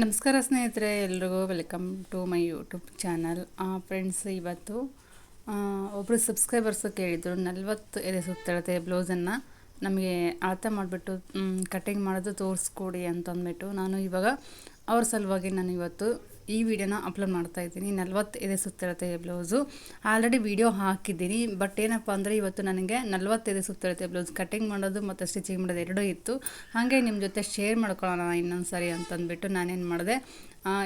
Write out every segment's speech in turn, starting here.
ನಮಸ್ಕಾರ ಸ್ನೇಹಿತರೆ, ಎಲ್ರಿಗೂ welcome to my YouTube channel friends ಇವತ್ತು ಒಬ್ಬರು ಸಬ್ಸ್ಕ್ರೈಬರ್ಸ್ ಕೇಳಿದರು, ನಲ್ವತ್ತು ಎದೆ ಸುತ್ತಳತೆ ಬ್ಲೌಸನ್ನು ನಮಗೆ ಅಳತೆ ಮಾಡಿಬಿಟ್ಟು ಕಟ್ಟಿಂಗ್ ಮಾಡೋದು ತೋರಿಸ್ಕೊಡಿ ಅಂತ ಅಂದ್ಬಿಟ್ಟು ನಾನು ಇವಾಗ ಅವ್ರ ಸಲುವಾಗಿ ನಾನು ಇವತ್ತು ಈ ವಿಡಿಯೋನ ಅಪ್ಲೋಡ್ ಮಾಡ್ತಾ ಇದ್ದೀನಿ. ನಲ್ವತ್ತು ಎದೆ ಸುತ್ತಿರುತ್ತೆ ಬ್ಲೌಸು ಆಲ್ರೆಡಿ ವಿಡಿಯೋ ಹಾಕಿದ್ದೀನಿ. ಬಟ್ ಏನಪ್ಪ ಅಂದರೆ ಇವತ್ತು ನನಗೆ ನಲ್ವತ್ತೈದು ಸುತ್ತಿರುತ್ತೆ ಬ್ಲೌಸ್ ಕಟಿಂಗ್ ಮಾಡೋದು ಮತ್ತು ಸ್ಟಿಚಿಂಗ್ ಮಾಡೋದು ಎರಡೂ ಇತ್ತು. ಹಾಗೆ ನಿಮ್ಮ ಜೊತೆ ಶೇರ್ ಮಾಡ್ಕೊಳ್ಳೋಣ ಇನ್ನೊಂದು ಸರಿ ಅಂತಂದ್ಬಿಟ್ಟು ನಾನೇನು ಮಾಡಿದೆ?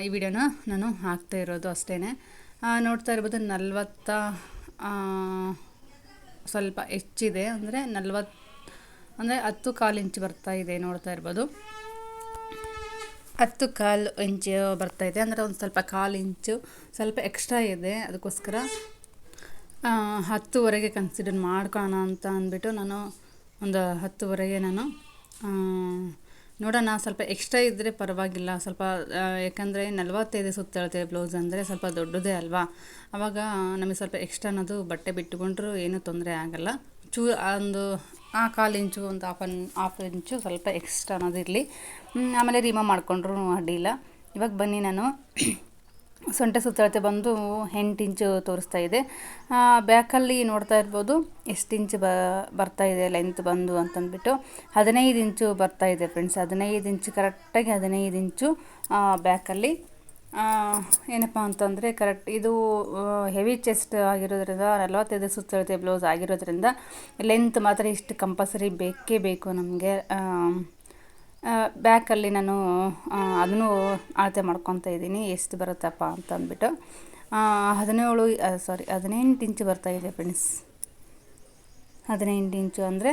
ಈ ವಿಡಿಯೋನ ನಾನು ಹಾಕ್ತಾ ಇರೋದು ಅಷ್ಟೇ ನೋಡ್ತಾ ಇರ್ಬೋದು ನಲ್ವತ್ತ ಸ್ವಲ್ಪ ಹೆಚ್ಚಿದೆ. ಅಂದರೆ ನಲ್ವತ್ತು, ಅಂದರೆ ಹತ್ತು ಕಾಲು ಇಂಚು ಬರ್ತಾ ಇದೆ ನೋಡ್ತಾ ಇರ್ಬೋದು. ಹತ್ತು ಕಾಲು ಇಂಚು ಇದೆ. ಅಂದರೆ ಒಂದು ಸ್ವಲ್ಪ ಕಾಲು ಇಂಚು, ಸ್ವಲ್ಪ ಎಕ್ಸ್ಟ್ರಾ ಇದೆ ಅದಕ್ಕೋಸ್ಕರ ಹತ್ತುವರೆಗೆ ಕನ್ಸಿಡರ್ ಮಾಡ್ಕೋಣ ಅಂತ ಅಂದ್ಬಿಟ್ಟು ನಾನು ಒಂದು ಹತ್ತುವರೆಗೆ ನಾನು ನೋಡೋಣ. ಸ್ವಲ್ಪ ಎಕ್ಸ್ಟ್ರಾ ಇದ್ದರೆ ಪರವಾಗಿಲ್ಲ. ಸ್ವಲ್ಪ ಯಾಕಂದರೆ ನಲವತ್ತೈದು ಸುತ್ತಳತೆ ಬ್ಲೌಸ್ ಅಂದರೆ ಸ್ವಲ್ಪ ದೊಡ್ಡದೇ ಅಲ್ವಾ? ಆವಾಗ ನಮಗೆ ಸ್ವಲ್ಪ ಎಕ್ಸ್ಟ್ರಾ ಅನ್ನೋದು ಬಟ್ಟೆ ಬಿಟ್ಟುಕೊಂಡ್ರೂ ಏನೂ ತೊಂದರೆ ಆಗಲ್ಲ. ಚೂ ಒಂದು ಆ ಕಾಲು ಇಂಚು ಒಂದು ಹಾಫ್ ಅನ್ ಹಾಫ್ ಇಂಚು ಸ್ವಲ್ಪ ಎಕ್ಸ್ಟ್ರಾ ಅನ್ನೋದಿರಲಿ ಆಮೇಲೆ ರಿಮೂವ್ ಮಾಡಿಕೊಂಡ್ರು ಅಡ್ಡಿಲ್ಲ ಇವಾಗ ಬನ್ನಿ ನಾನು. ಸೊಂಟೆ ಸುತ್ತಳತೆ ಬಂದು ಎಂಟು ಇಂಚು ತೋರಿಸ್ತಾ ಇದೆ. ಬ್ಯಾಕಲ್ಲಿ ನೋಡ್ತಾ ಇರ್ಬೋದು. ಎಷ್ಟು ಇಂಚು ಬ, ಬರ್ತಾ ಇದೆ ಲೆಂತ್ ಬಂದು ಅಂತಂದ್ಬಿಟ್ಟು. ಹದಿನೈದು ಇಂಚು ಬರ್ತಾ ಇದೆ ಫ್ರೆಂಡ್ಸ್ ಹದಿನೈದು ಇಂಚು ಕರೆಕ್ಟಾಗಿ ಹದಿನೈದು ಇಂಚು ಬ್ಯಾಕಲ್ಲಿ ಏನಪ್ಪ ಅಂತಂದರೆ ಕರೆಕ್ಟ್ ಇದು ಹೆವಿ ಚೆಸ್ಟ್ ಆಗಿರೋದ್ರಿಂದ, ನಲವತ್ತೈದು ಸುತ್ತಳತೆ ಬ್ಲೌಸ್ ಆಗಿರೋದ್ರಿಂದ ಲೆಂತ್ ಮಾತ್ರ ಇಷ್ಟು ಕಂಪಲ್ಸರಿ ಬೇಕೇ ಬೇಕು ನಮಗೆ. ಬ್ಯಾಕಲ್ಲಿ ನಾನು ಅದನ್ನು ಅಳತೆ ಮಾಡ್ಕೊತ ಇದ್ದೀನಿ. ಎಷ್ಟು ಬರುತ್ತಪ್ಪ ಅಂತ ಅಂದ್ಬಿಟ್ಟು ಹದಿನೇಳು ಸಾರಿ ಹದಿನೆಂಟು ಇಂಚು ಬರ್ತಾಯಿದೆ ಫ್ರೆಂಡ್ಸ್ ಹದಿನೆಂಟು ಇಂಚು ಅಂದರೆ,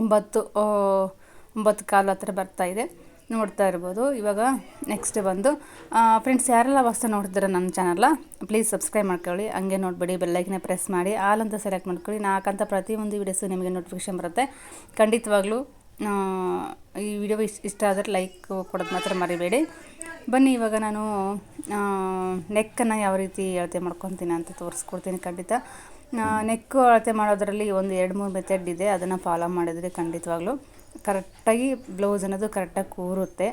ಒಂಬತ್ತು ಒಂಬತ್ತು ಕಾಲು ಹತ್ರ ಬರ್ತಾಯಿದೆ ನೋಡ್ತಾ ಇರ್ಬೋದು. ಇವಾಗ ನೆಕ್ಸ್ಟ್ ಬಂದು ಫ್ರೆಂಡ್ಸ್ ಯಾರೆಲ್ಲ ಹೊಸ ನೋಡ್ತಿದ್ದಾರೆ ನನ್ನ ಚಾನಲ್ಲ ಪ್ಲೀಸ್ ಸಬ್ಸ್ಕ್ರೈಬ್ ಮಾಡ್ಕೊಳ್ಳಿ. ಹಂಗೆ ನೋಡಿಬಿಡಿ ಬೆಲ್ಲೈಕನ್ನ ಪ್ರೆಸ್ ಮಾಡಿ. ಆಲ್ ಅಂತ ಸೆಲೆಕ್ಟ್ ಮಾಡ್ಕೊಳ್ಳಿ. ನಾಲ್ಕಂತ ಪ್ರತಿಯೊಂದು ವೀಡಿಯೋಸು ನಿಮಗೆ ನೋಟಿಫಿಕೇಶನ್ ಬರುತ್ತೆ. ಖಂಡಿತವಾಗ್ಲೂ ಈ ವಿಡಿಯೋ ಇಷ್ಟ ಇಷ್ಟ ಆದರೆ ಲೈಕ್ ಕೊಡೋದು ಮಾತ್ರ ಮರಿಬೇಡಿ. ಬನ್ನಿ, ಇವಾಗ ನಾನು ನೆಕ್ಕನ್ನು ಯಾವ ರೀತಿ ಅಳತೆ ಮಾಡ್ಕೊತೀನಿ ಅಂತ ತೋರಿಸ್ಕೊಡ್ತೀನಿ ಖಂಡಿತ. ನೆಕ್ಕು ಅಳತೆ ಮಾಡೋದರಲ್ಲಿ ಒಂದು ಎರಡು ಮೂರು ಮೆಥಡ್ ಇದೆ. ಅದನ್ನು ಫಾಲೋ ಮಾಡಿದರೆ ಖಂಡಿತವಾಗ್ಲೂ. ಕರೆಕ್ಟಾಗಿ ಬ್ಲೌಸ್ ಅನ್ನೋದು ಕರೆಕ್ಟಾಗಿ ಕೂರುತ್ತೆ.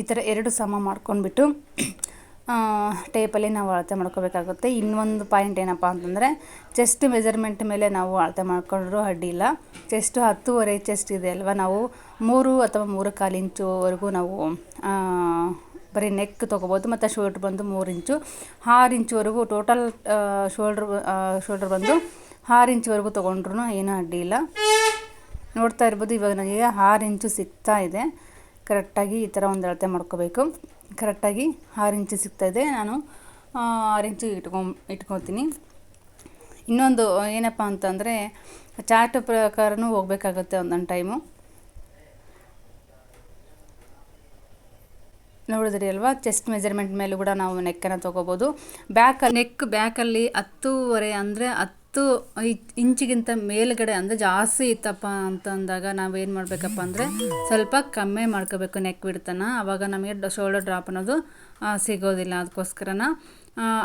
ಈ ಥರ ಎರಡು ಸಮ ಮಾಡ್ಕೊಂಡ್ಬಿಟ್ಟು ಟೇಪಲ್ಲಿ ನಾವು ಅಳತೆ ಮಾಡ್ಕೋಬೇಕಾಗುತ್ತೆ. ಇನ್ನೊಂದು ಪಾಯಿಂಟ್ ಏನಪ್ಪ ಅಂತಂದರೆ ಚೆಸ್ಟ್ ಮೆಜರ್ಮೆಂಟ್ ಮೇಲೆ ನಾವು ಅಳತೆ ಮಾಡ್ಕೊಂಡ್ರೂ ಅಡ್ಡಿ ಇಲ್ಲ. ಚೆಸ್ಟು ಹತ್ತುವರೆ ಚೆಸ್ಟ್ ಇದೆ ಅಲ್ವಾ? ನಾವು ಮೂರು ಅಥವಾ ಮೂರು ಕಾಲು ಇಂಚುವರೆಗೂ ನಾವು ಬರೀ ನೆಕ್ ತೊಗೋಬೋದು, ಮತ್ತು ಶೋಲ್ಡ್ರ್ ಬಂದು ಮೂರು ಇಂಚು. ಆರು ಇಂಚುವರೆಗೂ ಟೋಟಲ್ ಶೋಲ್ಡ್ರ್ ಶೋಲ್ಡ್ರ್ ಬಂದು ಆರು ಇಂಚುವರೆಗೂ ತೊಗೊಂಡ್ರು ಏನೂ ಅಡ್ಡಿ ಇಲ್ಲ. ನೋಡ್ತಾ ಇರ್ಬೋದು, ಇವಾಗ ನನಗೆ ಆರು ಇಂಚು ಸಿಗ್ತಾ ಇದೆ. ಕರೆಕ್ಟಾಗಿ ಈ ಥರ ಒಂದು ಅಳತೆ ಮಾಡ್ಕೋಬೇಕು. ಕರೆಕ್ಟಾಗಿ ಆರು ಇಂಚು ಸಿಗ್ತಾ ಇದೆ. ನಾನು ಆರು ಇಂಚು ಇಟ್ಕೊ, ಇಟ್ಕೊತೀನಿ. ಇನ್ನೊಂದು, ಏನಪ್ಪ ಅಂತಂದರೆ, ಚಾರ್ಟ್ ಪ್ರಕಾರನೂ ಹೋಗಬೇಕಾಗುತ್ತೆ ಒಂದೊಂದು ಟೈಮು. ನೋಡಿದ್ರಿ ಅಲ್ವಾ? ಚೆಸ್ಟ್ ಮೆಜರ್ಮೆಂಟ್ ಮೇಲೂ ಕೂಡ ನಾವು ನೆಕ್ಕನ್ನು ತೊಗೋಬೋದು. ಬ್ಯಾಕಲ್ಲಿ ನೆಕ್ ಬ್ಯಾಕಲ್ಲಿ ಹತ್ತೂವರೆ ಅಂದರೆ ಹತ್ತು ಹತ್ತು ಇಂಚಿಗಿಂತ ಮೇಲ್ಗಡೆ ಅಂದರೆ ಜಾಸ್ತಿ ಇತ್ತಪ್ಪ ಅಂತ ಅಂದಾಗ ನಾವೇನು ಮಾಡಬೇಕಪ್ಪ ಅಂದರೆ ಸ್ವಲ್ಪ ಕಮ್ಮಿ ಮಾಡ್ಕೋಬೇಕು ನೆಕ್ ಬಿಡ್ತಾನ ಆವಾಗ ನಮಗೆ ಶೋಲ್ಡರ್ ಡ್ರಾಪ್ ಅನ್ನೋದು ಸಿಗೋದಿಲ್ಲ. ಅದಕ್ಕೋಸ್ಕರನ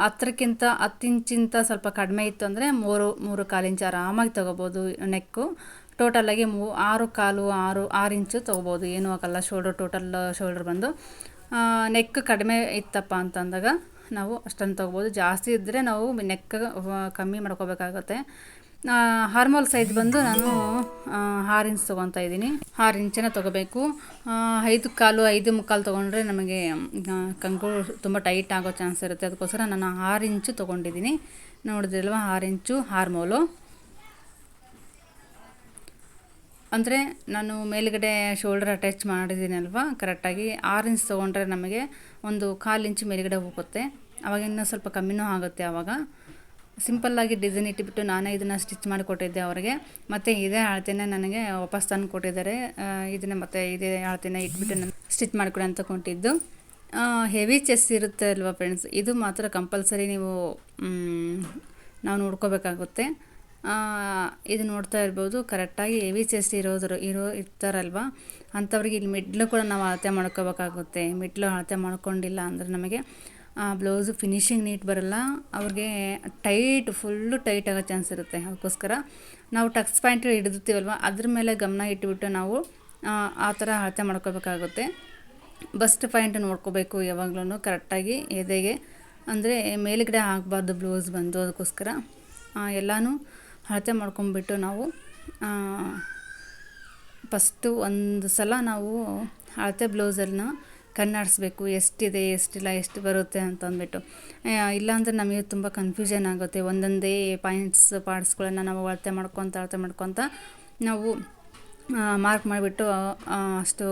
ಹತ್ತಕ್ಕಿಂತ ಹತ್ತು ಇಂಚಿಂತ ಸ್ವಲ್ಪ ಕಡಿಮೆ ಇತ್ತು ಅಂದರೆ ಮೂರು ಮೂರು ಕಾಲು ಇಂಚು ಆರಾಮಾಗಿ ತೊಗೋಬೋದು ನೆಕ್ಕು ಟೋಟಲಾಗಿ ಮೂ, ಆರು ಕಾಲು, ಆರು ಆರು ಇಂಚು ತೊಗೋಬೋದು. ಏನೂ ಆಗಲ್ಲ. ಶೋಲ್ಡರ್ ಟೋಟಲ್ ಶೋಲ್ಡರ್ ಬಂದು ನೆಕ್ ಕಡಿಮೆ ಇತ್ತಪ್ಪ ಅಂತಂದಾಗ ನಾವು ಅಷ್ಟನ್ನು ತೊಗೋಬೋದು. ಜಾಸ್ತಿ ಇದ್ದರೆ ನಾವು ನೆಕ್ ಕಮ್ಮಿ ಮಾಡ್ಕೋಬೇಕಾಗತ್ತೆ. ಹಾರ್ಮೋಲ್ ಸೈಜ್ ಬಂದು ನಾನು ಆರು ಇಂಚ್ ತೊಗೊತಾ ಇದ್ದೀನಿ. ಆರು ಇಂಚನ ತೊಗೋಬೇಕು. ಐದು ಕಾಲು, ಐದು ಮುಕ್ಕಾಲು ತೊಗೊಂಡ್ರೆ ನಮಗೆ ಕಂಕುಳು ತುಂಬ ಟೈಟ್ ಆಗೋ ಚಾನ್ಸ್ ಇರುತ್ತೆ. ಅದಕ್ಕೋಸ್ಕರ ನಾನು ಆರು ಇಂಚು ತೊಗೊಂಡಿದ್ದೀನಿ. ನೋಡಿದ್ರಲ್ವ? ಆರು ಇಂಚು ಹಾರ್ಮೋಲು. ಅಂದರೆ ನಾನು ಮೇಲುಗಡೆ ಶೋಲ್ಡರ್ ಅಟ್ಯಾಚ್ ಮಾಡಿದ್ದೀನಲ್ವ? ಕರೆಕ್ಟಾಗಿ ಆರು ಇಂಚ್ ತೊಗೊಂಡ್ರೆ ನಮಗೆ ಒಂದು ಕಾಲು ಇಂಚು ಮೇಲುಗಡೆ ಹೋಗುತ್ತೆ. ಆವಾಗ ಇನ್ನೂ ಸ್ವಲ್ಪ ಕಮ್ಮಿನೂ ಆಗುತ್ತೆ ಆವಾಗ ಸಿಂಪಲ್ಲಾಗಿ ಡಿಸೈನ್ ಇಟ್ಟುಬಿಟ್ಟು ನಾನೇ ಇದನ್ನು ಸ್ಟಿಚ್ ಮಾಡಿಕೊಟ್ಟಿದ್ದೆ ಅವರಿಗೆ. ಮತ್ತು ಇದೇ ಅಳತೆನ ನನಗೆ ವಾಪಸ್ ತಂದು ಕೊಟ್ಟಿದ್ದಾರೆ. ಇದನ್ನು ಮತ್ತು ಇದೇ ಅಳತೆನ ಇಟ್ಬಿಟ್ಟು ನಾನು ಸ್ಟಿಚ್ ಮಾಡಿಕೊಡಿ ಅಂತ ಕೊಟ್ಟಿದ್ದು. ಹೆವಿ ಚೆಸ್ ಇರುತ್ತೆ ಅಲ್ವಾ ಫ್ರೆಂಡ್ಸ್ ಇದು ಮಾತ್ರ ಕಂಪಲ್ಸರಿ ನೀವು ನಾವು ನೋಡ್ಕೋಬೇಕಾಗುತ್ತೆ. ಇದು ನೋಡ್ತಾ ಇರ್ಬೋದು, ಕರೆಕ್ಟಾಗಿ ಎ ಸಿ ಎಸ್ ಟಿ ಇರೋದ್ರು, ಇರೋ, ಇರ್ತಾರಲ್ವ? ಅಂಥವ್ರಿಗೆ ಇಲ್ಲಿ ಮಿಡ್ಲು ಕೂಡ ನಾವು ಅಳತೆ ಮಾಡ್ಕೋಬೇಕಾಗುತ್ತೆ. ಮಿಡ್ಲು ಅಳತೆ ಮಾಡ್ಕೊಂಡಿಲ್ಲ ಅಂದರೆ ನಮಗೆ ಬ್ಲೌಸು ಫಿನಿಶಿಂಗ್ ನೀಟ್ ಬರಲ್ಲ. ಅವ್ರಿಗೆ ಟೈಟ್ ಫುಲ್ಲು ಟೈಟ್ ಆಗೋ ಚಾನ್ಸ್ ಇರುತ್ತೆ. ಅದಕ್ಕೋಸ್ಕರ ನಾವು ಟಕ್ಸ್ ಪಾಯಿಂಟ್ ಹಿಡಿದಿರ್ತೀವಲ್ವ? ಅದ್ರ ಮೇಲೆ ಗಮನ ಇಟ್ಬಿಟ್ಟು ನಾವು, ಆ ಥರ ಅಳತೆ ಮಾಡ್ಕೋಬೇಕಾಗುತ್ತೆ. ಬಸ್ಟ್ ಪಾಯಿಂಟ್ ನೋಡ್ಕೋಬೇಕು ಯಾವಾಗ್ಲೂ ಕರೆಕ್ಟಾಗಿ. ಎದೆಗೆ, ಅಂದರೆ ಮೇಲುಗಡೆ ಆಗಬಾರ್ದು ಬ್ಲೌಸ್ ಬಂದು. ಅದಕ್ಕೋಸ್ಕರ ಎಲ್ಲನೂ ಅಳತೆ ಮಾಡ್ಕೊಂಬಿಟ್ಟು ನಾವು ಫಸ್ಟು ಒಂದು ಸಲ ನಾವು ಅಳತೆ ಬ್ಲೌಸನ್ನು ಕಣ್ಣಾಡಿಸ್ಬೇಕು. ಎಷ್ಟಿದೆ, ಎಷ್ಟಿಲ್ಲ, ಎಷ್ಟು ಬರುತ್ತೆ ಅಂತ ಅಂದ್ಬಿಟ್ಟು. ಇಲ್ಲಾಂದರೆ ನಮಗೆ ತುಂಬ ಕನ್ಫ್ಯೂಷನ್ ಆಗುತ್ತೆ. ಒಂದೊಂದೇ ಪಾಯಿಂಟ್ಸ್ ಪಾರ್ಟ್ಸ್ಗಳನ್ನು ನಾವು ಅಳತೆ ಮಾಡ್ಕೊತ ಅಳತೆ ಮಾಡ್ಕೊತ ನಾವು ಮಾರ್ಕ್ ಮಾಡಿಬಿಟ್ಟು ಅಷ್ಟು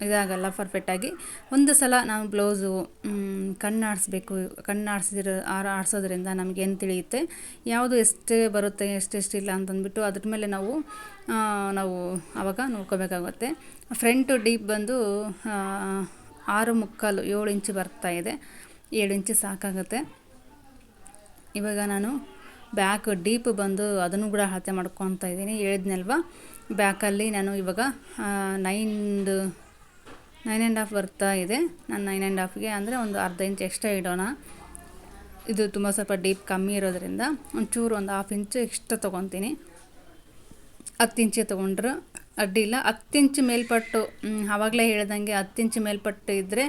ಇದಾಗಲ್ಲ ಪರ್ಫೆಕ್ಟಾಗಿ ಒಂದು ಸಲ ನಾವು ಬ್ಲೌಸು ಕಣ್ಣಾಡಿಸ್ಬೇಕು, ಕಣ್ಣಾಡಿಸಿದ್ರೆ, ಆರ, ಆಡಿಸೋದ್ರಿಂದ ಏನು ತಿಳಿಯುತ್ತೆ? ಯಾವುದು ಎಷ್ಟೇ ಬರುತ್ತೆ ಎಷ್ಟೆಷ್ಟಿಲ್ಲ ಅಂತಂದ್ಬಿಟ್ಟು ಅದ್ರ ಮೇಲೆ ನಾವು ನಾವು ಆವಾಗ ನೋಡ್ಕೋಬೇಕಾಗುತ್ತೆ. ಫ್ರಂಟು ಡೀಪ್ ಬಂದು ಆರು ಮುಕ್ಕಾಲು, ಏಳು ಇಂಚು ಬರ್ತಾ ಇದೆ. ಏಳು ಇಂಚು ಸಾಕಾಗುತ್ತೆ. ಇವಾಗ ನಾನು ಬ್ಯಾಕ್ ಡೀಪ್ ಬಂದು ಅದನ್ನು ಕೂಡ ಅಳತೆ ಮಾಡ್ಕೊತಾ ಇದ್ದೀನಿ. ಹೇಳಿದ್ನಲ್ವ? ಬ್ಯಾಕಲ್ಲಿ ನಾನು ಇವಾಗ ನೈನ್ದು ನೈನ್ ಆ್ಯಂಡ್ ಹಾಫ್ ಬರ್ತಾ ಇದೆ. ನಾನು ನೈನ್ ಆ್ಯಂಡ್ ಹಾಫ್ಗೆ ಅಂದರೆ ಒಂದು ಅರ್ಧ ಇಂಚ್ ಎಕ್ಸ್ಟ್ರಾ ಇಡೋಣ. ಇದು ತುಂಬ ಸ್ವಲ್ಪ ಡೀಪ್ ಕಮ್ಮಿ ಇರೋದರಿಂದ ಒಂಚೂರು ಒಂದು ಹಾಫ್ ಇಂಚು ಎಕ್ಸ್ಟ್ರಾ ತೊಗೊತೀನಿ. ಹತ್ತು ಇಂಚೆ ತೊಗೊಂಡ್ರೆ ಅಡ್ಡಿಲ್ಲ ಹತ್ತು ಇಂಚು ಮೇಲ್ಪಟ್ಟು ಆವಾಗಲೇ ಹೇಳ್ದಂಗೆ ಹತ್ತು ಇಂಚು ಮೇಲ್ಪಟ್ಟು ಇದ್ದರೆ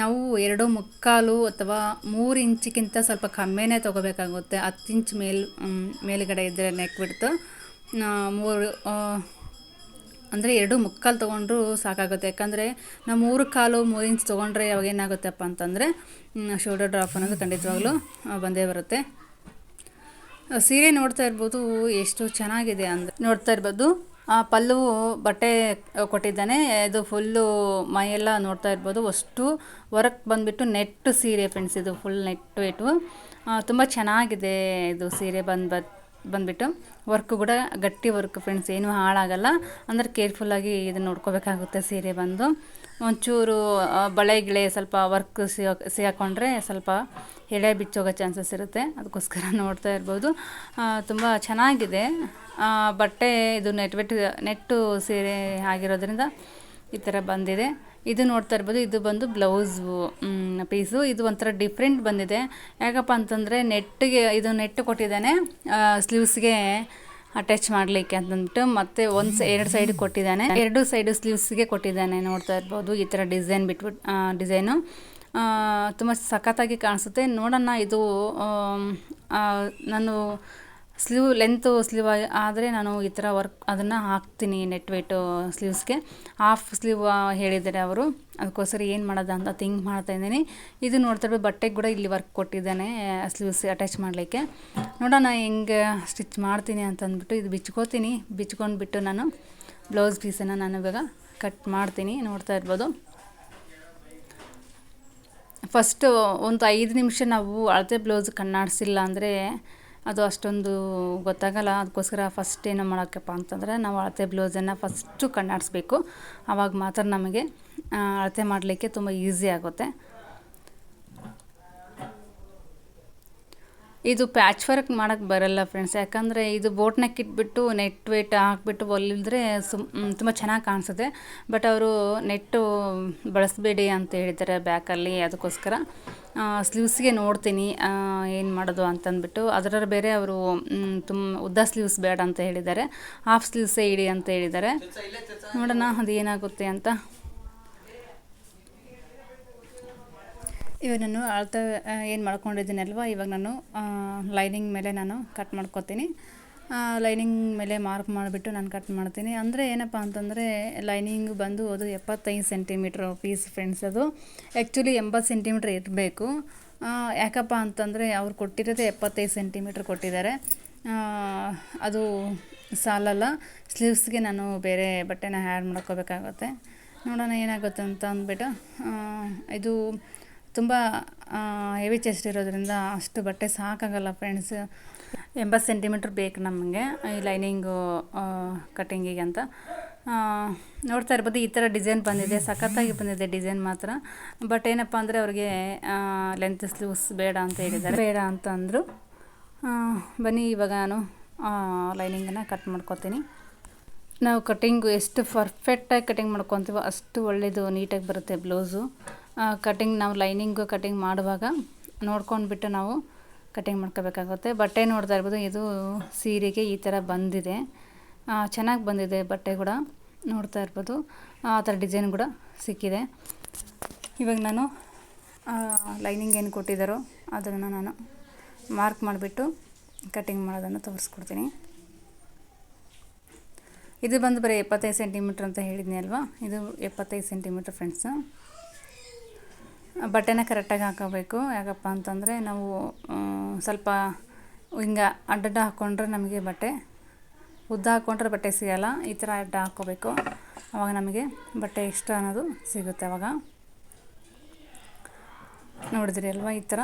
ನಾವು ಎರಡು ಮುಕ್ಕಾಲು ಅಥವಾ ಮೂರು ಇಂಚಿಗಿಂತ ಸ್ವಲ್ಪ ಕಮ್ಮಿನೇ ತೊಗೋಬೇಕಾಗುತ್ತೆ. ಹತ್ತು ಇಂಚ್ ಮೇಲ್ ಮೇಲುಗಡೆ ಇದ್ದರೆ ನೆಕ್ ಬಿಡ್ತು ಮೂರು ಅಂದರೆ ಎರಡು ಮುಕ್ಕಾಲು ತೊಗೊಂಡ್ರು ಸಾಕಾಗುತ್ತೆ. ಯಾಕಂದರೆ ನಾವು ಮೂರು ಕಾಲು ಮೂರು ಇಂಚ್ ತೊಗೊಂಡ್ರೆ ಅವಾಗ ಏನಾಗುತ್ತಪ್ಪ ಅಂತಂದರೆ ಶೋಲ್ಡರ್ ಡ್ರಾಪ್ ಅನ್ನೋದು ಖಂಡಿತವಾಗ್ಲೂ ಬಂದೇ ಬರುತ್ತೆ. ಸೀರೆ ನೋಡ್ತಾ ಇರ್ಬೋದು ಎಷ್ಟು ಚೆನ್ನಾಗಿದೆ ಅಂದರೆ, ನೋಡ್ತಾ ಇರ್ಬೋದು. ಆ, ಪಲ್ಲು ಬಟ್ಟೆ ಕೊಟ್ಟಿದ್ದಾನೆ. ಇದು ಫುಲ್ಲು ಮೈಯೆಲ್ಲ ನೋಡ್ತಾ ಇರ್ಬೋದು. ಅಷ್ಟು ವರ್ಕ್ ಬಂದುಬಿಟ್ಟು ನೆಟ್ಟು ಸೀರೆ ಫ್ರೆಂಡ್ಸ್ ಇದು ಫುಲ್ ನೆಟ್ಟು ಇಟ್ಟು ತುಂಬ ಚೆನ್ನಾಗಿದೆ ಇದು ಸೀರೆ ಬಂದು ಬಂದುಬಿಟ್ಟು ವರ್ಕ್ ಕೂಡ ಗಟ್ಟಿ ವರ್ಕ್ ಫ್ರೆಂಡ್ಸ್ ಏನೂ ಹಾಳಾಗಲ್ಲ. ಅಂದರೆ ಕೇರ್ಫುಲ್ಲಾಗಿ ಇದನ್ನು ನೋಡ್ಕೋಬೇಕಾಗುತ್ತೆ ಸೀರೆ ಬಂದು. ಒಂಚೂರು ಬಳೆ ಗಿಳೆ ಸ್ವಲ್ಪ ವರ್ಕ್ ಸಿಗಾಕೊಂಡ್ರೆ ಸ್ವಲ್ಪ ಎಳೆ ಬಿಚ್ಚೋಗೋ ಚಾನ್ಸಸ್ ಇರುತ್ತೆ. ಅದಕ್ಕೋಸ್ಕರ ನೋಡ್ತಾ ಇರ್ಬೋದು. ತುಂಬ ಚೆನ್ನಾಗಿದೆ. ಬಟ್ಟೆ, ಇದು ನೆಟ್ ನೆಟ್ಟು ಸೀರೆ ಆಗಿರೋದ್ರಿಂದ ಈ ಥರ ಬಂದಿದೆ. ಇದು ನೋಡ್ತಾ ಇರ್ಬೋದು, ಇದು ಬಂದು ಬ್ಲೌಸ್ ಪೀಸು ಇದು ಒಂಥರ ಡಿಫ್ರೆಂಟ್ ಬಂದಿದೆ. ಯಾಕಪ್ಪ ಅಂತಂದರೆ ನೆಟ್ಟಿಗೆ, ಇದು ನೆಟ್ ಕೊಟ್ಟಿದ್ದಾನೆ ಸ್ಲೀವ್ಸ್ಗೆ ಅಟ್ಯಾಚ್ ಮಾಡಲಿಕ್ಕೆ ಅಂತಂದ್ಬಿಟ್ಟು ಮತ್ತೆ ಒಂದು ಎರಡು ಸೈಡ್ ಕೊಟ್ಟಿದ್ದಾನೆ. ಎರಡು ಸೈಡ್ ಸ್ಲೀವ್ಸ್ಗೆ ಕೊಟ್ಟಿದ್ದಾನೆ ನೋಡ್ತಾ ಇರ್ಬೋದು, ಈ ಥರ ಡಿಸೈನ್ ಬಿಟ್ಬಿಟ್ಟು ಡಿಸೈನು ತುಂಬ ಸಖತ್ತಾಗಿ ಕಾಣಿಸುತ್ತೆ. ನೋಡೋಣ, ಇದು ನಾನು ಸ್ಲೀವ್ ಲೆಂತು ಸ್ಲೀವ್ ಆದರೆ ನಾನು ಈ ಥರ ವರ್ಕ್ ಅದನ್ನು ಹಾಕ್ತೀನಿ ನೆಟ್ ವೇಟು ಸ್ಲೀವ್ಸ್ಗೆ ಹಾಫ್ ಸ್ಲೀವ್ ಹೇಳಿದ್ದಾರೆ ಅವರು. ಅದಕ್ಕೋಸ್ಕರ ಏನು ಮಾಡೋದು ಅಂತ ಥಿಂಕ್ ಮಾಡ್ತಾಯಿದ್ದೀನಿ ಇದು ನೋಡ್ತಾ ಬಟ್ಟೆಗೆ ಕೂಡ ಇಲ್ಲಿ ವರ್ಕ್ ಕೊಟ್ಟಿದ್ದಾನೆ ಸ್ಲೀವ್ಸ್ ಅಟ್ಯಾಚ್ ಮಾಡಲಿಕ್ಕೆ. ನೋಡೋಣ ಹೆಂಗೆ ಸ್ಟಿಚ್ ಮಾಡ್ತೀನಿ ಅಂತಂದ್ಬಿಟ್ಟು ಇದು ಬಿಚ್ಕೋತೀನಿ. ಬಿಚ್ಕೊಂಡ್ಬಿಟ್ಟು ನಾನು ಬ್ಲೌಸ್ ಪೀಸನ್ನು ನಾನು ಇವಾಗ ಕಟ್ ಮಾಡ್ತೀನಿ. ನೋಡ್ತಾ ಇರ್ಬೋದು. ಫಸ್ಟು ಒಂದು ಐದು ನಿಮಿಷ ನಾವು ಅಳತೆ ಬ್ಲೌಸ್ ಕಣ್ಣಾಡಿಸಿಲ್ಲ ಅಂದರೆ ಅದು ಅಷ್ಟೊಂದು ಗೊತ್ತಾಗಲ್ಲ. ಅದಕ್ಕೋಸ್ಕರ ಫಸ್ಟ್ ಏನು ಮಾಡೋಕ್ಕಪ್ಪ ಅಂತಂದರೆ ನಾವು ಅಳತೆ ಬ್ಲೌಸನ್ನು ಫಸ್ಟು ಕಣ್ಣಾಡಿಸ್ಬೇಕು. ಆವಾಗ ಮಾತ್ರ ನಮಗೆ ಅಳತೆ ಮಾಡಲಿಕ್ಕೆ ತುಂಬ ಈಸಿ ಆಗುತ್ತೆ. ಇದು ಪ್ಯಾಚ್ ವರ್ಕ್ ಮಾಡೋಕ್ಕೆ ಬರಲ್ಲ ಫ್ರೆಂಡ್ಸ್ ಯಾಕಂದರೆ ಇದು ಬೋಟ್ ನೆಕ್ ಇಟ್ಬಿಟ್ಟು ನೆಟ್ ವೇಟ್ ಹಾಕ್ಬಿಟ್ಟು ಹೊಲಿದ್ರೆ ಸುಮ್ ತುಂಬ ಚೆನ್ನಾಗಿ ಕಾಣಿಸುತ್ತೆ. ಬಟ್ ಅವರು ನೆಟ್ಟು ಬಳಸಬೇಡಿ ಅಂತ ಹೇಳಿದ್ದಾರೆ ಬ್ಯಾಕಲ್ಲಿ ಅದಕ್ಕೋಸ್ಕರ. ಸ್ಲೀವ್ಸ್ಗೆ ನೋಡ್ತೀನಿ ಏನು ಮಾಡೋದು ಅಂತಂದ್ಬಿಟ್ಟು. ಅದರ ಬೇರೆ ಅವರು ತುಂಬ ಉದ್ದ ಸ್ಲೀವ್ಸ್ ಬೇಡ ಅಂತ ಹೇಳಿದ್ದಾರೆ ಹಾಫ್ ಸ್ಲೀವ್ಸೇ ಇಡಿ ಅಂತ ಹೇಳಿದ್ದಾರೆ ನೋಡೋಣ ಅದು ಏನಾಗುತ್ತೆ ಅಂತ. ಇವಾಗ ನಾನು ಅಳತೆ ಏನು ಮಾಡ್ಕೊಂಡಿದ್ದೀನಲ್ವ? ಇವಾಗ ನಾನು ಲೈನಿಂಗ್ ಮೇಲೆ ನಾನು ಕಟ್ ಮಾಡ್ಕೊತೀನಿ. ಲೈನಿಂಗ್ ಮೇಲೆ ಮಾರ್ಕ್ ಮಾಡಿಬಿಟ್ಟು ನಾನು ಕಟ್ ಮಾಡ್ತೀನಿ. ಅಂದರೆ ಏನಪ್ಪ ಅಂತಂದರೆ ಲೈನಿಂಗ್ ಬಂದು ಅದು ಎಪ್ಪತ್ತೈದು ಸೆಂಟಿಮೀಟ್ರ್ ಪೀಸ್ ಫ್ರೆಂಡ್ಸ್ ಅದು. ಆ್ಯಕ್ಚುಲಿ ಎಂಬತ್ತು ಸೆಂಟಿಮೀಟ್ರ್ ಇರಬೇಕು ಯಾಕಪ್ಪ ಅಂತಂದರೆ, ಅವ್ರು ಕೊಟ್ಟಿರೋದೇ ಎಪ್ಪತ್ತೈದು ಸೆಂಟಿಮೀಟ್ರ್ ಕೊಟ್ಟಿದ್ದಾರೆ. ಅದು ಸಾಲಲ್ಲ. ಸ್ಲೀವ್ಸ್ಗೆ ನಾನು ಬೇರೆ ಬಟ್ಟೆನ ಆ್ಯಡ್ ಮಾಡ್ಕೋಬೇಕಾಗುತ್ತೆ. ನೋಡೋಣ ಏನಾಗುತ್ತೆ ಅಂತ ಅಂದ್ಬಿಟ್ಟು ಇದು ತುಂಬ ಹೆವಿ ಚೆಸ್ಟ್ ಇರೋದ್ರಿಂದ ಅಷ್ಟು ಬಟ್ಟೆ ಸಾಕಾಗಲ್ಲ ಫ್ರೆಂಡ್ಸ್ ಎಂಬತ್ತು ಸೆಂಟಿಮೀಟ್ರ್ ಬೇಕು ನಮಗೆ, ಈ ಲೈನಿಂಗು ಕಟ್ಟಿಂಗಿಗೆ ಅಂತ. ನೋಡ್ತಾ ಇರ್ಬೋದು ಈ ಥರ ಡಿಸೈನ್ ಬಂದಿದೆ, ಸಖತ್ತಾಗಿ ಬಂದಿದೆ ಡಿಸೈನ್ ಮಾತ್ರ. ಬಟ್ ಏನಪ್ಪ ಅಂದರೆ ಅವ್ರಿಗೆ ಲೆಂತ್ ಸ್ಲೀವ್ಸ್ ಬೇಡ ಅಂತ ಹೇಳಿದ್ದಾರೆ. ಬೇಡ ಅಂತ ಅಂದರು. ಬನ್ನಿ ಇವಾಗ ನಾನು ಲೈನಿಂಗನ್ನು ಕಟ್ ಮಾಡ್ಕೊತೀನಿ. ನಾವು ಕಟ್ಟಿಂಗು ಎಷ್ಟು ಪರ್ಫೆಕ್ಟಾಗಿ ಕಟ್ಟಿಂಗ್ ಮಾಡ್ಕೊತೀವೋ ಅಷ್ಟು ಒಳ್ಳೆಯದು ನೀಟಾಗಿ ಬರುತ್ತೆ ಬ್ಲೌಸು ಕಟಿಂಗ್ ನಾವು ಲೈನಿಂಗು ಕಟಿಂಗ್ ಮಾಡುವಾಗ ನೋಡ್ಕೊಂಡ್ಬಿಟ್ಟು ನಾವು ಕಟಿಂಗ್ ಮಾಡ್ಕೋಬೇಕಾಗುತ್ತೆ. ಬಟ್ಟೆ ನೋಡ್ತಾ ಇರ್ಬೋದು, ಇದು ಸೀರೆಗೆ ಈ ಥರ ಬಂದಿದೆ. ಚೆನ್ನಾಗಿ ಬಂದಿದೆ ಬಟ್ಟೆ ಕೂಡ ನೋಡ್ತಾ ಇರ್ಬೋದು. ಆ ಥರ ಡಿಸೈನ್ ಕೂಡ ಸಿಕ್ಕಿದೆ. ಇವಾಗ ನಾನು ಲೈನಿಂಗ್ ಏನು ಕೊಟ್ಟಿದ್ದಾರೋ ಅದನ್ನು ನಾನು ಮಾರ್ಕ್ ಮಾಡಿಬಿಟ್ಟು ಕಟಿಂಗ್ ಮಾಡೋದನ್ನು ತೋರಿಸ್ಕೊಡ್ತೀನಿ. ಇದು ಬಂದು ಬರೀ ಎಪ್ಪತ್ತೈದು ಸೆಂಟಿಮೀಟ್ರ್ ಅಂತ ಹೇಳಿದ್ನಿ ಅಲ್ವಾ? ಇದು ಎಪ್ಪತ್ತೈದು ಸೆಂಟಿಮೀಟ್ರ್ ಫ್ರೆಂಡ್ಸು ಬಟ್ಟೆನ ಕರೆಕ್ಟಾಗಿ ಹಾಕೋಬೇಕು. ಯಾಕಪ್ಪ ಅಂತಂದರೆ ನಾವು ಸ್ವಲ್ಪ ಹಿಂಗೆ ಅಡ್ಡಡ್ಡ ಹಾಕ್ಕೊಂಡ್ರೆ ನಮಗೆ ಬಟ್ಟೆ, ಉದ್ದ ಹಾಕ್ಕೊಂಡ್ರೆ ಬಟ್ಟೆ ಸಿಗೋಲ್ಲ. ಈ ಥರ ಅಡ್ಡ ಹಾಕ್ಕೋಬೇಕು ಆವಾಗ ನಮಗೆ ಬಟ್ಟೆ ಇಷ್ಟ ಅನ್ನೋದು ಸಿಗುತ್ತೆ ಅವಾಗ. ನೋಡಿದ್ರಿ ಅಲ್ವಾ ಈ ಥರ?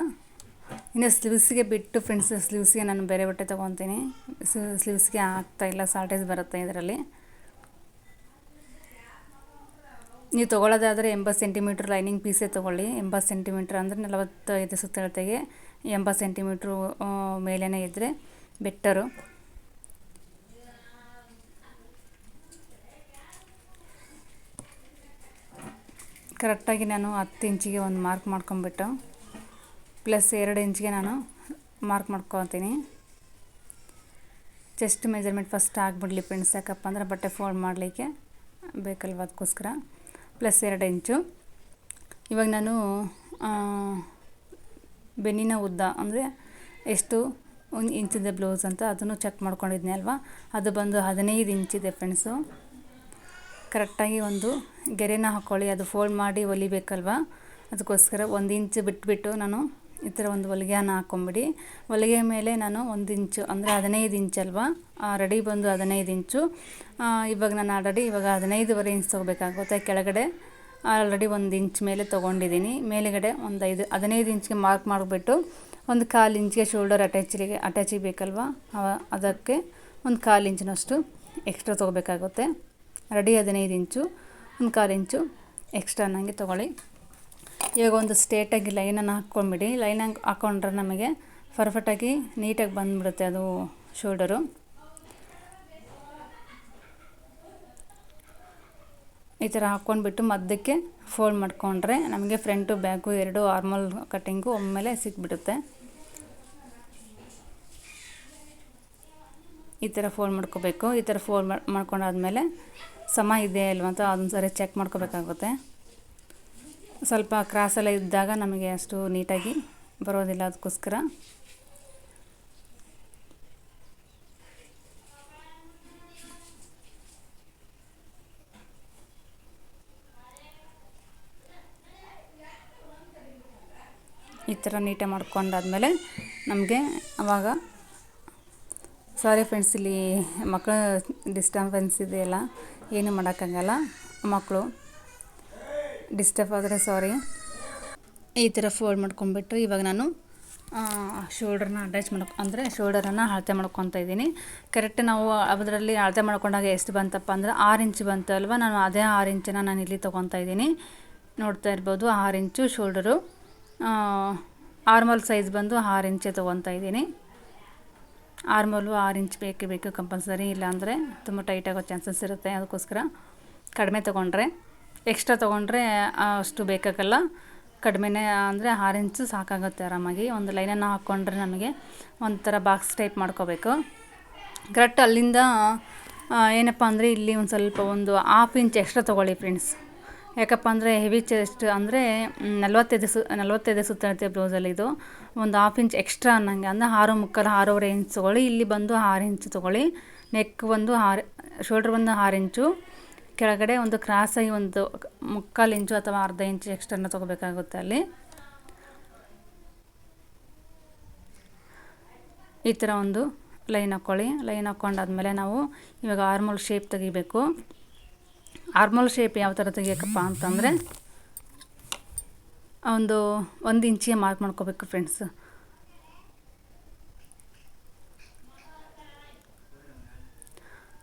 ಇನ್ನು ಸ್ಲೀವ್ಸ್ಗೆ ಬಿಟ್ಟು ಫ್ರೆಂಡ್ಸ್, ಸ್ಲೀವ್ಸ್ಗೆ ನಾನು ಬೇರೆ ಬಟ್ಟೆ ತೊಗೊತೀನಿ. ಸ್ಲೀವ್ಸ್ಗೆ ಆಗ್ತಾಯಿಲ್ಲ ಸಾರ್ಟೇಜ್ ಬರುತ್ತೆ ಇದರಲ್ಲಿ. ನೀವು ತೊಗೊಳ್ಳೋದಾದರೆ ಎಂಬತ್ತು ಸೆಂಟಿಮೀಟ್ರ್ ಲೈನಿಂಗ್ ಪೀಸೇ ತೊಗೊಳ್ಳಿ. ಎಂಬತ್ತು ಸೆಂಟಿಮೀಟ್ರ್ ಅಂದರೆ ನಲವತ್ತೈದು ಸುತ್ತಳತೆಗೆ ಎಂಬತ್ತು ಸೆಂಟಿಮೀಟ್ರು ಮೇಲೇ ಇದ್ದರೆ ಬೆಟ್ಟರು. ಕರೆಕ್ಟಾಗಿ ನಾನು ಹತ್ತು ಇಂಚಿಗೆ ಒಂದು ಮಾರ್ಕ್ ಮಾಡ್ಕೊಂಬಿಟ್ಟು, ಪ್ಲಸ್ ಎರಡು ಇಂಚಿಗೆ ನಾನು ಮಾರ್ಕ್ ಮಾಡ್ಕೊತೀನಿ. ಚೆಸ್ಟ್ ಮೆಜರ್ಮೆಂಟ್ ಫಸ್ಟ್ ಆಗಿಬಿಡ್ಲಿ ಫ್ರೆಂಡ್ಸ್. ಯಾಕಪ್ಪ ಅಂದರೆ ಬಟ್ಟೆ ಫೋಲ್ಡ್ ಮಾಡಲಿಕ್ಕೆ ಬೇಕಲ್ವ ಅದಕ್ಕೋಸ್ಕರ. ಪ್ಲಸ್ ಎರಡು ಇಂಚು ಇವಾಗ ನಾನು ಬೆನ್ನಿನ ಉದ್ದ ಅಂದರೆ ಎಷ್ಟು ಒಂದು ಇಂಚಿದೆ ಬ್ಲೌಸ್ ಅಂತ ಅದನ್ನು ಚೆಕ್ ಮಾಡ್ಕೊಂಡಿದ್ನಿ ಅಲ್ವಾ? ಅದು ಬಂದು ಹದಿನೈದು ಇಂಚಿದೆ ಫ್ರೆಂಡ್ಸು ಕರೆಕ್ಟಾಗಿ ಒಂದು ಗೆರೆನ ಹಾಕ್ಕೊಳ್ಳಿ ಅದು ಫೋಲ್ಡ್ ಮಾಡಿ ಹೊಲಿಬೇಕಲ್ವ ಅದಕ್ಕೋಸ್ಕರ ಒಂದು ಇಂಚು ಬಿಟ್ಬಿಟ್ಟು ನಾನು ಈ ಥರ ಒಂದು ಹೊಲಿಗೆನ ಹಾಕ್ಕೊಂಬಿಡಿ ಹೊಲಿಗೆ ಮೇಲೆ ನಾನು ಒಂದು ಇಂಚು, ಅಂದರೆ ಹದಿನೈದು ಇಂಚಲ್ವಾ ರೆಡಿ ಬಂದು ಹದಿನೈದು ಇಂಚು. ಇವಾಗ ನಾನು ಆಲ್ರೆಡಿ ಇವಾಗ ಹದಿನೈದುವರೆ ಇಂಚ್ ತೊಗೋಬೇಕಾಗುತ್ತೆ ಕೆಳಗಡೆ. ಆಲ್ರೆಡಿ ಒಂದು ಇಂಚ್ ಮೇಲೆ ತೊಗೊಂಡಿದ್ದೀನಿ. ಮೇಲುಗಡೆ ಒಂದು ಐದು, ಹದಿನೈದು ಇಂಚ್ಗೆ ಮಾರ್ಕ್ ಮಾಡಿಬಿಟ್ಟು ಒಂದು ಕಾಲು ಇಂಚ್ಗೆ ಶೋಲ್ಡರ್ ಅಟ್ಯಾಚಿಗೆ ಅಟ್ಯಾಚಿಗೆ ಬೇಕಲ್ವ? ಅದಕ್ಕೆ ಒಂದು ಕಾಲು ಇಂಚಿನಷ್ಟು ಎಕ್ಸ್ಟ್ರಾ ತೊಗೋಬೇಕಾಗುತ್ತೆ. ರೆಡಿ ಹದಿನೈದು ಇಂಚು, ಒಂದು ಕಾಲು ಇಂಚು ಎಕ್ಸ್ಟ್ರಾ ನನಗೆ ತೊಗೊಳ್ಳಿ. ಇವಾಗ ಒಂದು ಸ್ಟೇಟಾಗಿ ಲೈನನ್ನು ಹಾಕ್ಕೊಂಬಿಡಿ. ಲೈನಾಗಿ ಹಾಕ್ಕೊಂಡ್ರೆ ನಮಗೆ ಪರ್ಫೆಕ್ಟಾಗಿ ನೀಟಾಗಿ ಬಂದುಬಿಡುತ್ತೆ ಅದು ಶೋಲ್ಡರು. ಈ ಥರ ಹಾಕ್ಕೊಂಡ್ಬಿಟ್ಟು ಮಧ್ಯಕ್ಕೆ ಫೋಲ್ಡ್ ಮಾಡಿಕೊಂಡ್ರೆ ನಮಗೆ ಫ್ರಂಟು ಬ್ಯಾಕು ಎರಡು ಆರ್ಮಲ್ ಕಟ್ಟಿಂಗು ಒಮ್ಮೆಲೆ ಸಿಕ್ಬಿಡುತ್ತೆ. ಈ ಥರ ಫೋಲ್ಡ್ ಮಾಡ್ಕೋಬೇಕು. ಈ ಥರ ಫೋಲ್ಡ್ ಮಾಡ್ಕೊಂಡಾದ್ಮೇಲೆ ಸಮ ಇದೆ ಅಲ್ವ ಅಂತ ಅದೊಂದು ಸರಿ ಚೆಕ್ ಮಾಡ್ಕೋಬೇಕಾಗುತ್ತೆ. ಸ್ವಲ್ಪ ಕ್ರಾಸೆಲ್ಲ ಇದ್ದಾಗ ನಮಗೆ ಅಷ್ಟು ನೀಟಾಗಿ ಬರೋದಿಲ್ಲ ಅದಕ್ಕೋಸ್ಕರ. ಈ ಥರ ನೀಟಾಗಿ ಮಾಡ್ಕೊಂಡಾದ್ಮೇಲೆ ನಮಗೆ ಆವಾಗ ಸಾರಿ ಫ್ರೆಂಡ್ಸ್, ಇಲ್ಲಿ ಮಕ್ಕಳ ಡಿಸ್ಟರ್ಬೆನ್ಸ್ ಇದೆಯಲ್ಲ, ಏನು ಮಾಡೋಕ್ಕಾಗಲ್ಲ, ಮಕ್ಕಳು ಡಿಸ್ಟರ್ಬ್ ಆದರೆ ಸಾರಿ ಈ ಥರ ಫೋಲ್ಡ್ ಮಾಡ್ಕೊಂಡ್ಬಿಟ್ಟು ಇವಾಗ ನಾನು ಶೋಲ್ಡರ್ನ ಅಟ್ಯಾಚ್ ಮಾಡ್ಕೊ, ಅಂದರೆ ಶೋಲ್ಡರನ್ನು ಅಳತೆ ಮಾಡ್ಕೊತಾ ಇದ್ದೀನಿ. ಕರೆಕ್ಟ್ ನಾವು ಅದರಲ್ಲಿ ಅಳತೆ ಮಾಡ್ಕೊಂಡಾಗ ಎಷ್ಟು ಬಂತಪ್ಪ ಅಂದರೆ ಆರು ಇಂಚ್ ಬಂತು ಅಲ್ವಾ? ನಾನು ಅದೇ ಆರು ಇಂಚನ್ನ ನಾನು ಇಲ್ಲಿ ತೊಗೊತಾ ಇದ್ದೀನಿ. ನೋಡ್ತಾ ಇರ್ಬೋದು, ಆರು ಇಂಚು ಶೋಲ್ಡರು ಆರ್ಮಲ್ ಸೈಜ್ ಬಂದು ಆರು ಇಂಚೆ ತೊಗೊತಾ ಇದ್ದೀನಿ. ಆರ್ಮಲ್ಲು ಆರು ಇಂಚ್ ಬೇಕೇ ಬೇಕು ಕಂಪಲ್ಸರಿ ಇಲ್ಲಾಂದರೆ ತುಂಬ ಟೈಟ್ ಆಗೋ ಚಾನ್ಸಸ್ ಇರುತ್ತೆ. ಅದಕ್ಕೋಸ್ಕರ ಕಡಿಮೆ ತೊಗೊಂಡ್ರೆ. ಎಕ್ಸ್ಟ್ರಾ ತೊಗೊಂಡ್ರೆ ಅಷ್ಟು ಬೇಕಾಗಲ್ಲ. ಕಡಿಮೆನೇ ಅಂದರೆ ಆರು ಇಂಚು ಸಾಕಾಗುತ್ತೆ ಆರಾಮಾಗಿ. ಒಂದು ಲೈನನ್ನು ಹಾಕ್ಕೊಂಡ್ರೆ ನಮಗೆ ಒಂಥರ ಬಾಕ್ಸ್ ಟೈಪ್ ಮಾಡ್ಕೋಬೇಕು. ಕರೆಕ್ಟ್ ಅಲ್ಲಿಂದ ಏನಪ್ಪ ಅಂದರೆ ಇಲ್ಲಿ ಒಂದು ಸ್ವಲ್ಪ ಒಂದು ಹಾಫ್ ಇಂಚ್ ಎಕ್ಸ್ಟ್ರಾ ತೊಗೊಳ್ಳಿ ಫ್ರೆಂಡ್ಸ್. ಯಾಕಪ್ಪ ಅಂದರೆ ಹೆವಿ ಚೆಸ್ಟ್ ಅಂದರೆ ನಲವತ್ತೈದು ಸು, ನಲ್ವತ್ತೈದು ಇರುತ್ತೆ ಬ್ಲೌಸಲ್ಲಿ ಇದು. ಒಂದು ಹಾಫ್ ಇಂಚ್ ಎಕ್ಸ್ಟ್ರಾ ಅನ್ನಂಗೆ ಅಂದರೆ ಆರು ಮುಕ್ಕಾಲು, ಆರೂವರೆ ಇಂಚ್ ತೊಗೊಳ್ಳಿ. ಇಲ್ಲಿ ಬಂದು ಆರು ಇಂಚ್ ತೊಗೊಳ್ಳಿ. ನೆಕ್ ಒಂದು ಆರು, ಶೋಲ್ಡ್ರ್ ಒಂದು ಆರು ಇಂಚು. ಕೆಳಗಡೆ ಒಂದು ಕ್ರಾಸಾಗಿ ಒಂದು ಮುಕ್ಕಾಲು ಇಂಚು ಅಥವಾ ಅರ್ಧ ಇಂಚು ಎಕ್ಸ್ಟ್ರನ್ನ ತೊಗೋಬೇಕಾಗುತ್ತೆ ಅಲ್ಲಿ. ಈ ಥರ ಒಂದು ಲೈನ್ ಹಾಕ್ಕೊಳ್ಳಿ ಲೈನ್ ಹಾಕ್ಕೊಂಡಾದ್ಮೇಲೆ ನಾವು ಇವಾಗ ಆರ್ಮೋಲ್ ಶೇಪ್ ತೆಗಿಬೇಕು. ಆರ್ಮೋಲ್ ಶೇಪ್ ಯಾವ ಥರ ತೆಗಿಯಕ್ಕಪ್ಪ ಅಂತಂದರೆ ಒಂದು ಒಂದು ಇಂಚಿಗೆ ಮಾರ್ಕ್ ಮಾಡ್ಕೋಬೇಕು ಫ್ರೆಂಡ್ಸ್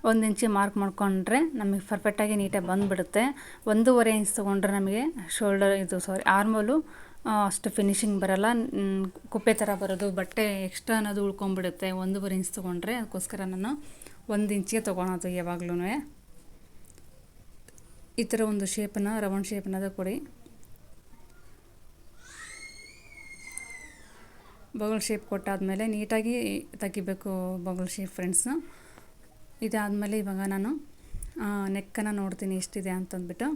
ಒಂದು ಇಂಚಿ ಮಾರ್ಕ್ ಮಾಡ್ಕೊಂಡ್ರೆ ನಮಗೆ ಪರ್ಫೆಕ್ಟಾಗಿ ನೀಟಾಗಿ ಬಂದುಬಿಡುತ್ತೆ. ಒಂದೂವರೆ ಇಂಚ್ ತೊಗೊಂಡ್ರೆ ನಮಗೆ ಶೋಲ್ಡರ್ ಇದು ಸಾರಿ ಆರ್ಮೋಲು ಅಷ್ಟು ಫಿನಿಶಿಂಗ್ ಬರಲ್ಲ. ಕುಪ್ಪೆ ಥರ ಬರೋದು, ಬಟ್ಟೆ ಎಕ್ಸ್ಟ್ರಾ ಅನ್ನೋದು ಉಳ್ಕೊಂಬಿಡುತ್ತೆ ಒಂದೂವರೆ ಇಂಚ್ ತೊಗೊಂಡ್ರೆ ಅದಕ್ಕೋಸ್ಕರ ನಾನು ಒಂದು ಇಂಚಿಗೆ ತೊಗೊಳೋದು ಯಾವಾಗ್ಲೂ ಈ ಥರ ಒಂದು ಶೇಪನ್ನು ರೌಂಡ್ ಶೇಪನ್ನದು ಕೊಡಿ. ಬಗಲ್ ಶೇಪ್ ಕೊಟ್ಟಾದಮೇಲೆ ನೀಟಾಗಿ ತೆಗಿಬೇಕು ಬಗಲ್ ಶೇಪ್ ಫ್ರೆಂಡ್ಸ್ ಇದಾದಮೇಲೆ ಇವಾಗ ನಾನು ನೆಕ್ಕನ್ನು ನೋಡ್ತೀನಿ ಎಷ್ಟಿದೆ ಅಂತಂದ್ಬಿಟ್ಟು.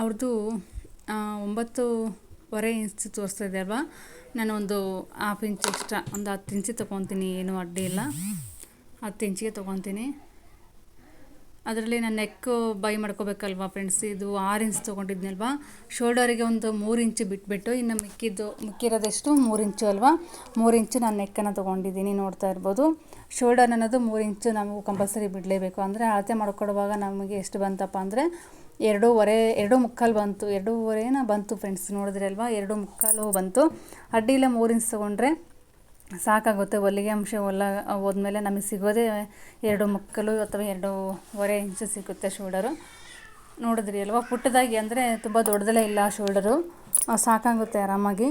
ಅವ್ರದ್ದು ಒಂಬತ್ತುವರೆ ಇಂಚ್ ತೋರಿಸ್ತಾ ಇದೆ ಅಲ್ವಾ? ನಾನು ಒಂದು ಹಾಫ್ ಇಂಚ್ ಎಕ್ಸ್ಟ್ರಾ ಒಂದು ಹತ್ತು ಇಂಚಿ ತೊಗೊತೀನಿ, ಏನೂ ಅಡ್ಡಿ ಇಲ್ಲ. ಹತ್ತು ಇಂಚಿಗೆ ತೊಗೊತೀನಿ. ಅದರಲ್ಲಿ ನಾನು ನೆಕ್ಕು ಬೈ ಮಾಡ್ಕೋಬೇಕಲ್ವಾ ಫ್ರೆಂಡ್ಸ್ ಇದು ಆರು ಇಂಚ್ ತೊಗೊಂಡಿದ್ನಲ್ವಾ? ಶೋಲ್ಡರಿಗೆ ಒಂದು ಮೂರು ಇಂಚು ಬಿಟ್ಬಿಟ್ಟು ಇನ್ನು ಮಿಕ್ಕಿದ್ದು, ಮಿಕ್ಕಿರೋದೆಷ್ಟು? ಮೂರು ಇಂಚು ಅಲ್ವಾ? ಮೂರು ಇಂಚು ನಾನು ನೆಕ್ಕನ್ನು ತೊಗೊಂಡಿದ್ದೀನಿ ನೋಡ್ತಾ ಇರ್ಬೋದು. ಶೋಲ್ಡರ್ ಅನ್ನೋದು ಮೂರು ಇಂಚು ನಮಗೆ ಕಂಪಲ್ಸರಿ ಬಿಡಲೇಬೇಕು. ಅಂದರೆ ಅಳತೆ ಮಾಡ್ಕೊಡುವಾಗ ನಮಗೆ ಎಷ್ಟು ಬಂತಪ್ಪ ಅಂದರೆ ಎರಡೂವರೆ, ಎರಡು ಮುಕ್ಕಾಲು ಬಂತು. ಎರಡೂವರೆನ ಬಂತು ಫ್ರೆಂಡ್ಸ್ ನೋಡಿದ್ರೆ ಅಲ್ವಾ ಎರಡು ಮುಕ್ಕಾಲು ಬಂತು. ಅಡ್ಡಿಲ್ಲ ಮೂರು ಇಂಚ್ ತೊಗೊಂಡ್ರೆ. ಸಾಕಾಗುತ್ತೆ ಹೊಲಿಗೆ ಅಂಶ ಹೊಲ ಹೋದ್ಮೇಲೆ ನಮಗೆ ಸಿಗೋದೇ ಎರಡು ಮಕ್ಕಳು ಅಥವಾ ಎರಡೂವರೆ ಇಂಚು ಸಿಗುತ್ತೆ ಶೋಲ್ಡರು. ನೋಡಿದ್ರಿ ಅಲ್ವಾ? ಪುಟ್ಟದಾಗಿ ಅಂದರೆ ತುಂಬ ದೊಡ್ಡದಲ್ಲೇ ಇಲ್ಲ ಶೋಲ್ಡರು. ಸಾಕಾಗುತ್ತೆ ಆರಾಮಾಗಿ.